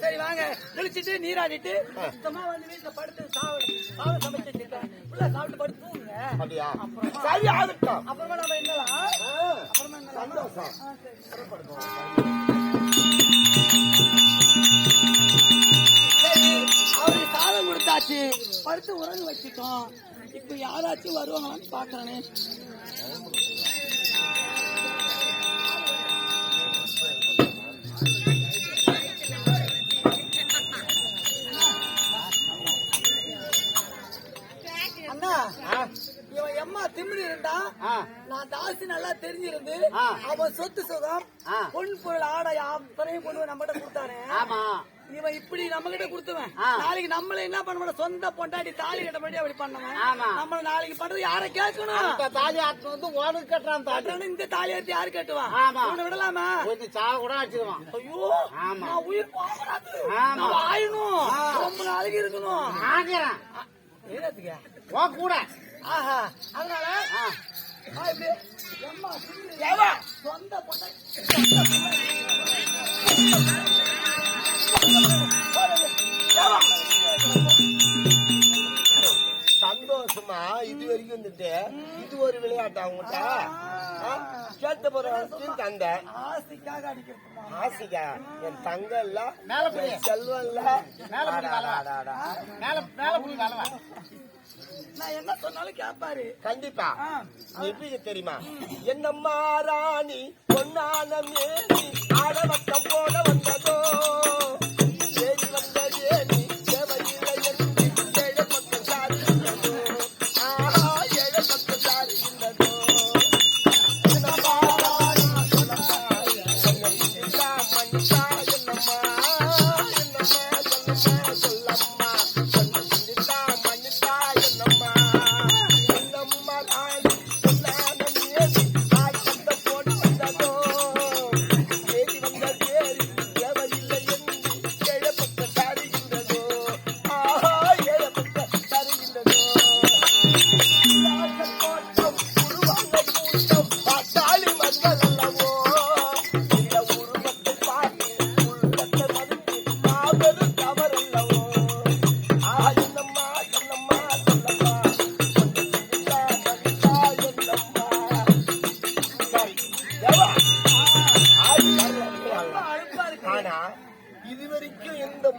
சரி வாங்க. குளிச்சுட்டு நீராடிட்டு சுத்தமா வந்து வீட்டுல படுத்து சாவு சமைச்சு உள்ள சாப்பிட்டு படுத்து தூங்குங்க அப்படியா சரி ஆகட்டும் அப்புறமா நம்ம என்னலாம் அப்புறமா என்னலாம் சந்தோஷம் கொடுத்தாச்சு படுத்து உறங்கு வச்சுட்டோம். இப்ப யாராச்சும் வருவாங்களான்னு பாக்குறேனே அண்ணா இவன் எம்மா திமிரி இருந்தா நான் தாசி நல்லா தெரிஞ்சிருந்து. அவன் சொத்து சுகம். பொன் பொருள் ஆடை அத்தனையும் கொண்டு நம்மகிட்ட கொடுத்தானே? ஆமா. இவன் இப்படி நம்ம கிட்ட கொடுத்துவன். நாளைக்கு நம்மள என்ன பண்ண சொந்த பொண்டாட்டி தாலி கட்ட மாட்டி அப்படி பண்ணவன். நம்மள நாளைக்கு பண்றது யார கேட்கணும் தாலி ஆட்டு வந்து உனக்கு கட்டுறான் தாலி கட்டணும் இந்த தாலி எடுத்து யாரு கட்டுவான். இவனை விடலாமா கொஞ்சம் சாக கூட அடிச்சிருவான் ஐயோ ஆமா. உயிர் போகக்கூடாது ஆமா. நான் வாழணும் ஆ. ரொம்ப நாளைக்கு இருக்கணும் ஆகிறேன் வா கூட ஆஹா அதனால? சொந்த பொண்டாட்டி. சந்தோஷமா? இது வரைக்கும் வந்துட்டு இது ஒரு விளையாட்டு அவங்ககிட்ட? ஆ, கேட்ட போறேன் தந்த. ஆசைக்காக அடிக்கிறதுமா? ஆசிகா என் தங்க இல்ல செல்வம் இல்ல என்ன சொன்னாலும் கேட்பாரு கண்டிப்பா. எப்படி தெரியுமா? என்னம்மா ராணி பொன்னான மேனி ஆடவட்டம் போட வந்ததோ?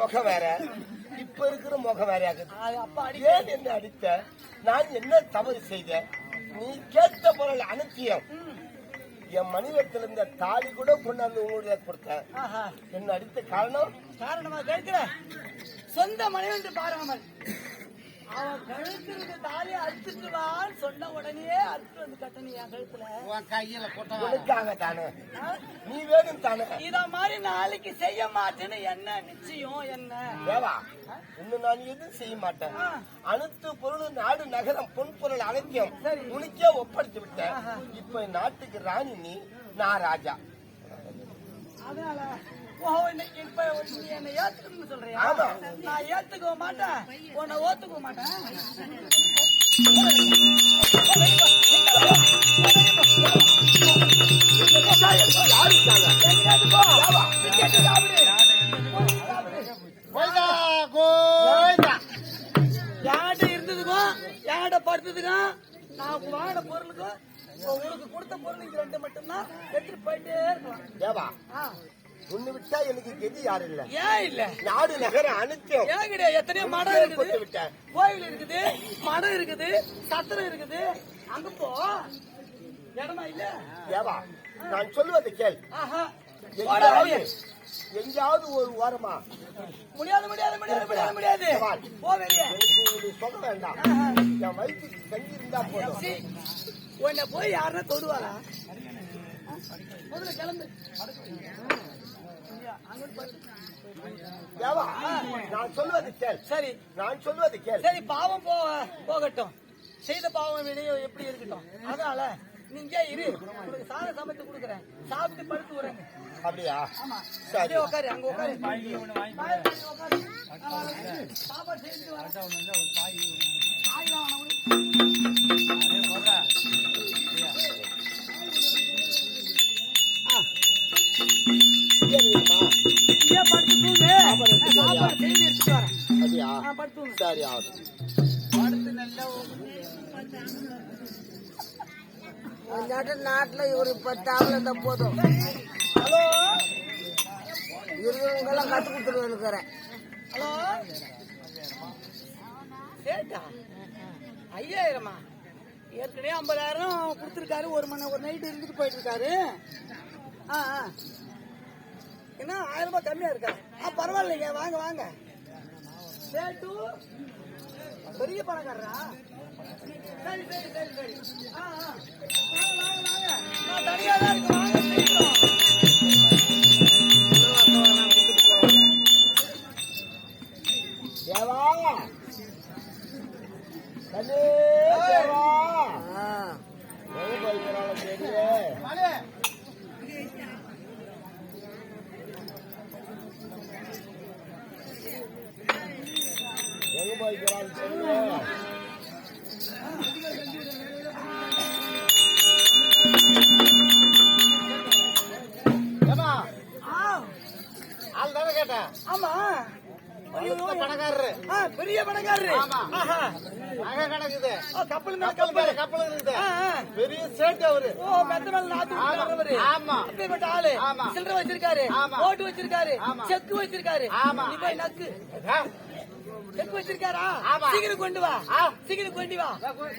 முகம் வேற. இப்ப இருக்கிற முகம் வேற ஏன் என்ன அடித்த? நான் என்ன தவறு செய்தேன் நீ கேட்ட பொருள் அனுப்பியம் என் மணிவத்தில் இருந்த தாலி கூட கொண்டாந்து உங்களுடைய கொடுத்தேன் என்ன அடித்த காரணம்? காரணமா கேட்கிற சொந்த மனைவென்று பாராமல். அவன் தாலி வான்னு சொன்ன உடனே அறுத்து வந்து கட்டணும் என் கழுத்துல. உன் கையில தானே? நீ வேணும் தானே? இத மாதிரி நாளைக்கு செய்ய மாட்டேன்னு என்ன நிச்சயம் என்ன? தேவா இன்னும் நான் எதுவும் செய்ய மாட்டேன். அனைத்து பொருள் நாடு நகரம் பொன் பொருள் அனைத்தையும். உனக்கே ஒப்படைத்து விட்டேன். ஆஹா. இப்ப நாட்டுக்கு ராணி நீ நான் ராஜா. அதனால என்னை ஏத்துக்கணும்னு சொல்றியா. நான் ஏத்துக்க மாட்டேன். உன்னை ஓத்துக்க மாட்டேன். இருந்ததுக்கும் யார்கிட்ட படுத்ததுக்கும் நான் வாங்கின பொருளுக்கும் உனக்கு கொடுத்த பொருளுக்கு ரெண்டு மட்டும்தான். எடுத்துட்டு போயிட்டே இருக்கலாம். உன்னை விட்டா எனக்கு கெதி யாரும் இல்ல. ஏன் இல்ல? நாடு நகரம் அனைத்தையும் ஏன் கிடையாது? எத்தனையோ மடம் இருக்குது. விட்டேன் கோயில் இருக்குது மடம் இருக்குது சத்திரம் இருக்குது. அங்க போ. இடமா இல்ல? தேவா நான் சொல்லுவதை கேள். எங்கேயாவது ஒரு ஓரமா முடியாது முடியாது முடியாது முடியாது முடியாது. போ வெளியே. சொகம் வேண்டாம். என் வயிற்றுக்கு தங்கி இருந்தா போதும். உன்னை போய் யாருன்னா தொடுவாளா? முதல்ல கிளம்பு. தேவா நான் சொல்லுவதை கேள். சரி. நான் சொல்லுவதை கேள். சரி பாவம் போ போகட்டும். செய்த பாவம் வெளியே எப்படி இருக்கட்டும். அதனால நீங்க இரு. உனக்கு சாதம் சமைத்து கொடுக்குறேன். சாப்பிட்டு படுத்து உறங்க. அப்படியா? ஆமா. சரி. அப்படியே உட்காரு அங்க உட்காரு. பாய் உட்காரு ஆ, சாப்பாடு செஞ்சு. பாய். இங்கே படுத்து தூங்கு. நான் சாப்பாடு செய்து எடுத்துட்டு வரேன். அப்படியா? ஆ, படுத்து. சரி ஆகுது நாட்டுல இவரு பத்து ஆள் இருந்தா போதும். இருக்கிறவங்கெல்லாம் கத்து கொடுத்துட்டு இருக்கிறேன் ஹலோ? சேட்டா? ஐயாயிரமா? ஏற்கனவே ஐம்பதாயிரம் கொடுத்துருக்காரு. ஒரு மணி ஒரு நைட்டு இருந்துட்டு போயிட்டு இருக்காரு. ஆ ஆ. என்ன? ஆயிரம் ரூபாய் கம்மியா இருக்கா? ஆ பரவாயில்லைங்க. வாங்க வாங்க. சேட்டு பெரிய பணக்காரரா? சரி சரி சரி சரி. ஆ ஆ. வாங்க வாங்க வாங்க. நான் தனியாக தான் இருக்கேன். வாங்க கேட்டேன் ஆமா. பணக்காரரு. ஆ, பெரிய பணக்காரரு. நகை கிடக்குது. ஆ, கப்பல் மேல கப்பல் மேல கப்பல் கப்பல் இருக்குது. ஆ, ஆ. பெரிய சேட்டு அவரு. ஓ மெத்த மேல நாத்து ஆமா. அப்பேற்பட்ட ஆளு. ஆமா. சில்லறை வச்சிருக்காரு. ஆமா. நோட்டு வச்சிருக்காரு. ஆமா. செக்கு வச்சிருக்காரு. ஆமா. நீ போய் நக்கு. ஆ, செக்கு வச்சிருக்காரா? ஆமா. சீக்கிரம் கொண்டு வா. சீக்கிரம் கொண்டு வா. இதோ கொ-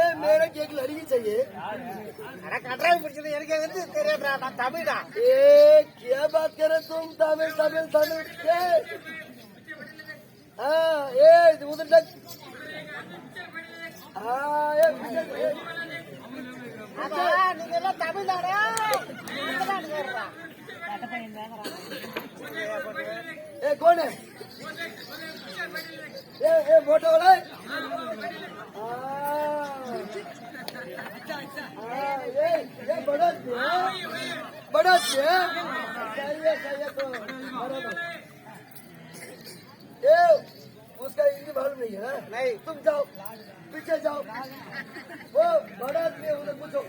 ஏன் நேரா கேக்கல அடிக்க செய்ய எனக்கு வந்து தமிழ் தான் ஏ கே பாத் தமிழ் தமிழ் தமிழ் ஏ ஆ ஏ இது உதிர்ட ஆ ஏ நீங்க ஏ ஏ ஏ போட்டோல बड़ा उसका हिंदी मालूम नहीं है नहीं तुम जाओ पीछे जाओ वो बड़ा आदमी उन्हें पूछो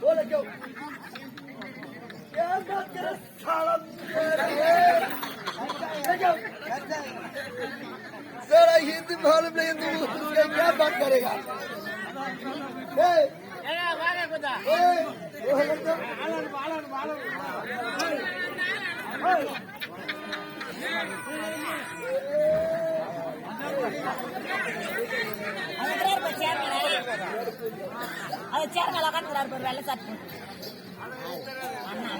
बोले क्यों क्या बात करे साला हिंदी मालूम नहीं तो क्या बात करेगा அவர் சேர்மல உட்காந்துக்கிறார் ஒரு வெள்ளை சட்டு அண்ணா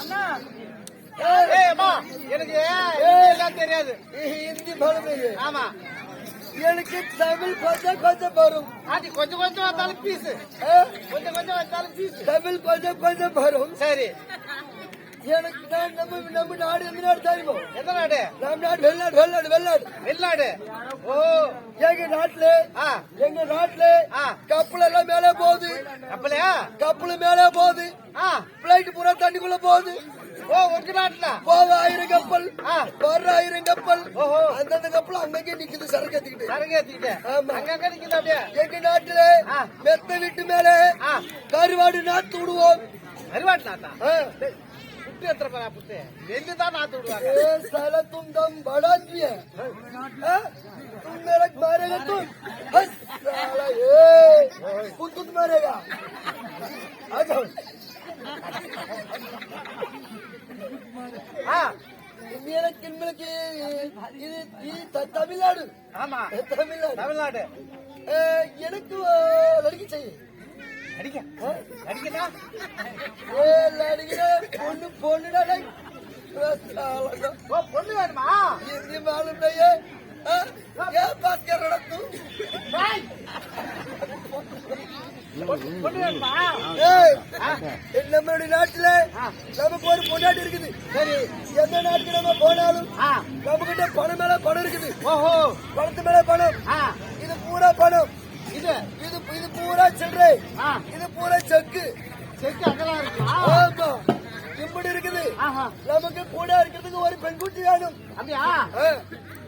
அண்ணா எனக்கு தெரியாது ஹிந்தி பருது ஆமா. எனக்கு தமிழ் கொஞ்சம் கொஞ்சம் வரும் அது கொஞ்சம் கொஞ்சம் வந்தாலும் பீஸ் கொஞ்சம் கொஞ்சம் வந்தாலும் பீஸ். தமிழ் கொஞ்சம் கொஞ்சம் வரும் சரி. எனக்கு நான் நம்ம நம்ம நாடு எந்த நாடு தெரியுமோ? எந்த நாடு? நம்ம நாடு வெளிநாடு வெளிநாடு வெளிநாடு. வெளிநாடு. ஓ. எங்க நாட்டுல எங்க நாட்டுல. கப்பல் எல்லாம் மேலே போகுது. அப்பலையா கப்பல் மேலே போகுது. பிளைட் பூரா தண்ணிக்குள்ள போகுது. ஓ உங்க நாட்டுல? போவ ஆயிரம் கப்பல். வர்ற ஆயிரம் கப்பல். அந்தந்த கப்பல் அங்கங்கே நிக்குது சரக்கு ஏத்திக்கிட்டு. சரக்கு ஏத்திக்கிட்டேன் ஆமா. அங்கங்க நிக்குது எங்க நாட்டுல. மெத்த வீட்டு மேல. கருவாடு நாத்து விடுவோம். அருவாட்டு நாத்தா? ஆ. புட்டு எத்தனை பேரா புட்டு நெல்லு தான் நாத்து விடுவாங்க ए साला तुम दम बड़ा दिया हाँ? तुम मेरा मारेगा तुम हस साला ए खुद खुद मारेगा आ जाओ ஆ मेरा किन्मल की இது இது த- தமிழ்நாடு ஆமா தமிழ்நாடு தமிழ்நாடு ए, எனக்கு अ, ನಿಮ್ಮ ಆಳುಂಡಯ್ಯ ಏನ್ ಭಾಸ್ಕರ್ ನಡತ್ತು நம்மளுடைய நாட்டுல? நமக்கு ஒரு பொண்டாட்டி இருக்குது. சரி எந்த நாட்டுக்கு நம்ம போனாலும் நம்ம கிட்ட பணம் மேல பணம் இருக்குது. ஓஹோ. பணத்து மேல பணம். இது பூரா பணம். இது? இது இது பூரா சில்லறை இது பூரா செக்கு. செக்கு அதெல்லாம் இருக்கு இப்படி இருக்குது. நமக்கு கூட இருக்கிறதுக்கு ஒரு பெண்குட்டி வேணும். அப்படியா.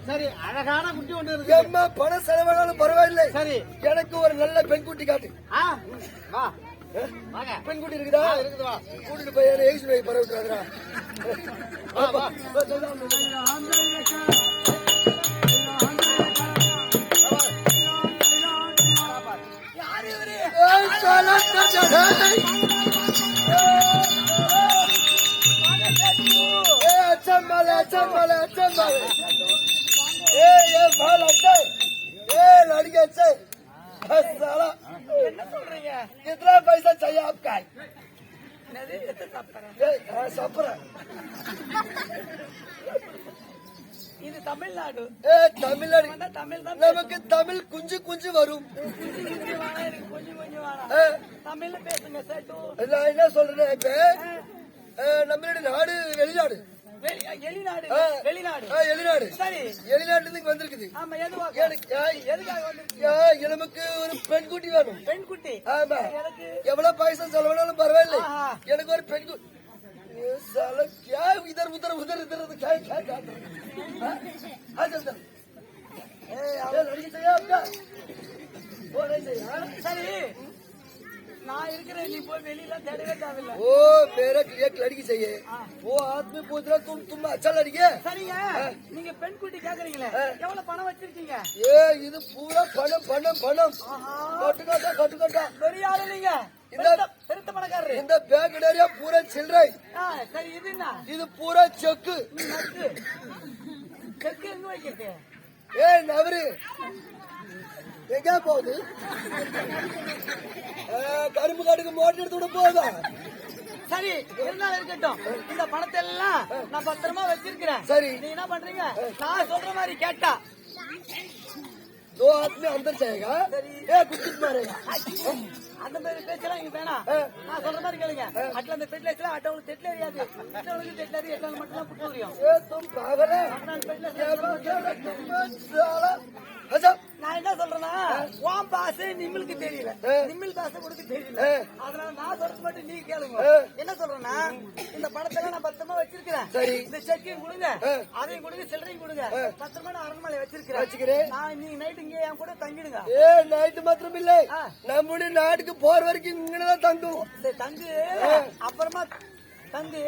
சரி அழகான குட்டி ஒண்ணு இருக்கு எம்மா பணம் செலவானாலும் பரவாயில்லை. சரி. எனக்கு ஒரு நல்ல பெண்குட்டி காட்டு. பெண்குட்டி இருக்குதா? இருக்குது கூட்டிட்டு போய் ஏசி போய் பரவிட்டுறாதா வா வா. माल अच्छा है ए लड़की अच्छा है बस साला என்ன சொல்றீங்க कितना पैसा चाहिए आपका ए हाँ, सपरा இது தமிழ்நாடு ए तमिलनाडु வந்தா தமிழ் தான் நமக்கு தமிழ் குஞ்சு குஞ்சு வரும் கொஞ்சம் கொஞ்சம் வேணாம் எனக்கு கொஞ்சம் கொஞ்சம் வேணாம் ஏ, தமிழ்ல பேசுங்க சட்டு நான் என்ன சொல்றேன் இப்ப ஏ, நம்மளுடைய நாடு வெளிநாடு வெளி வெளிநாடு ஆ. வெளிநாடு ஆ, வெளிநாடு சரி வெளிநாட்டுல இருந்து இங்க வந்திருக்குது ஆமா எதுவாக எனக்கு ஏய், எதுக்காக வந்து ஏய், நமக்கு ஒரு பெண் குட்டி வேணும் பெண் குட்டி ஆமா எனக்கு எவ்வளவு பைசா செலவானாலும் பரவாயில்லை ஆஹா. எனக்கு ஒரு பெண் கு- ये साला क्या इधर उधर उधर इधर उधर क्या क्या क्या कर रहे हैं? हाँ? आ जा अंदर ए, ये लड़की चाहिए आपका वो नहीं चाहिए हाँ? वो मेरे लिए एक लड़की चाहिए वो आदमी पूछ रहा तुम तुम अच्छा लड़की है சரிங்க நீங்க பெண் குட்டி கேக்குறீங்களே எவ்வளவு பணம் வச்சிருக்கீங்க ये இது பூரா பணம் பணம் பணம் ஆஹா கட்டுக்கட்டா கட்டுக்கட்டா பெரிய ஆளு நீங்க இந்த- பெருத்த- பெருத்த பணக்காரரு இந்த பேக் நிறைய பூரா சில்லறை ஆ, சரி இது என்ன இது பூரா செக்கு நீ நட்டு செக்கு எங்க வைக்கிறது ஏ நவரு எங்க போகுது ஏ, கரும்பு காட்டுக்கு மோட்டர் எடுத்து விட போகுதா சரி இருந்தாலும் இருக்கட்டும் இந்த பணத்தை எல்லாம் நான் பத்திரமா வச்சிருக்கிறேன் சரி. நீ என்ன பண்றீங்க நான் சொல்ற மாதிரி கேட்டா दो आदमी अंदर जाएगा ए कुछ कुछ मारेगा அந்த மாதிரி பேச்சலாம் இங்க வேணாம் நான் சொல்ற மாதிரி கேளுங்க. அட்ல அந்த பெட்லைட்ல அட்டவங்களுக்கு தெட்ல அறியாது அட்டவங்களுக்கு தெட்ல அறியாது எட்டாவது மட்டும் தான் புட்டு வரையும் ஏ தும் பாவரே அட்லான் பெட்லைட்ல நான் என்ன சொல்றேன்னா உன் பாச நிம்மிலுக்கு தெரியல. நிம்மில் பாச கொடுத்து தெரியல. அதனால நான் சொல்றது மட்டும் நீ கேளுங்க. என்ன சொல்றேன்னா இந்த படத்தை நான் பத்திரமா வச்சிருக்கிறேன். இந்த செக்கையும் கொடுங்க. அதையும் கொடுங்க சில்லறையும் கொடுங்க. பத்திரமா நான் அரண்மனை வச்சிருக்கிறேன். வச்சுக்கிறேன். நான் நீ நைட்டு இங்கே என் கூட தங்கிடுங்க. ஏ நைட்டு மாத்திரம் இல்ல. நம்முடைய நாட்டுக்கு போற வரைக்கும் இங்கதான் தங்குவோம். தங்கு. அப்புறமா தந்து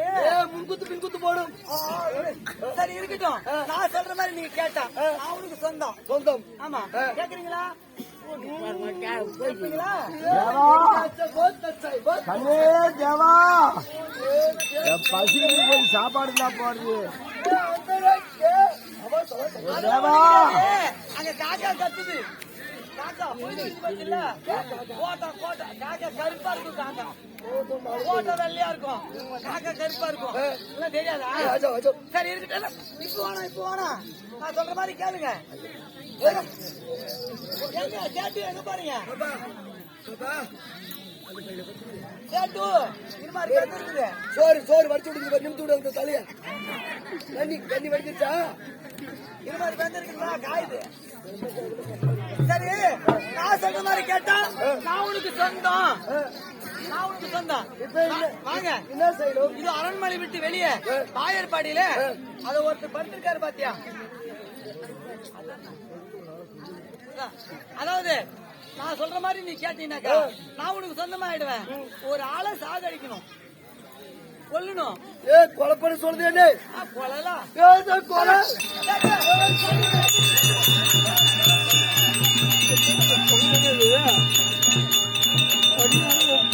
முன்குத்து பின்குத்து போடும். சரி இருக்கட்டும். நான் சொல்ற மாதிரி நீங்க கேட்டா அவனுக்கு சொந்தம். சொந்தம். ஆமா. கேக்குறீங்களா? பசிக்கு போய் சாப்பாடு தான் போடுது. அங்க காக்கா கத்துது. காக்கா பாத்தீங்களா? கோட்டை கோட்டை காக்கா கருப்பா இருக்கும் காக்கா. கோட்டை வெள்ளையா இருக்கும். காக்கா கருப்பா இருக்கும். எல்லாம் தெரியாதா? சரி இருக்கட்டும் இப்ப வேணாம் இப்ப வேணாம் நான் சொல்ற மாதிரி கேளுங்க. கேட்டு எங்க பாருங்க சோறு சோறு வடிச்சு விடுங்க நிமித்து விடுங்க தலைய. தண்ணி தண்ணி வடிச்சிருச்சா? இது மாதிரி வந்துருக்குங்களா காயுது. சரி நான் சொல்ற மாதிரி கேட்டா நான் உனக்கு சொந்தம். நான் உனக்கு சொந்தம். வாங்க. என்ன செய்யணும்? இது அரண்மனை விட்டு வெளியே பாயர்பாடியில அத ஒருத்தர் படுத்திருக்காரு பாத்தியா? அதாவது நான் சொல்ற மாதிரி நீ கேட்டீங்கன்னாக்கா நான் உனக்கு சொந்தமா ஆயிடுவேன் ஒரு ஆளை சாகடிக்கணும். கொல்லணும். ஏ என்ன? ஆ, கொல்லலாம். ஏ கொலை. Thank you.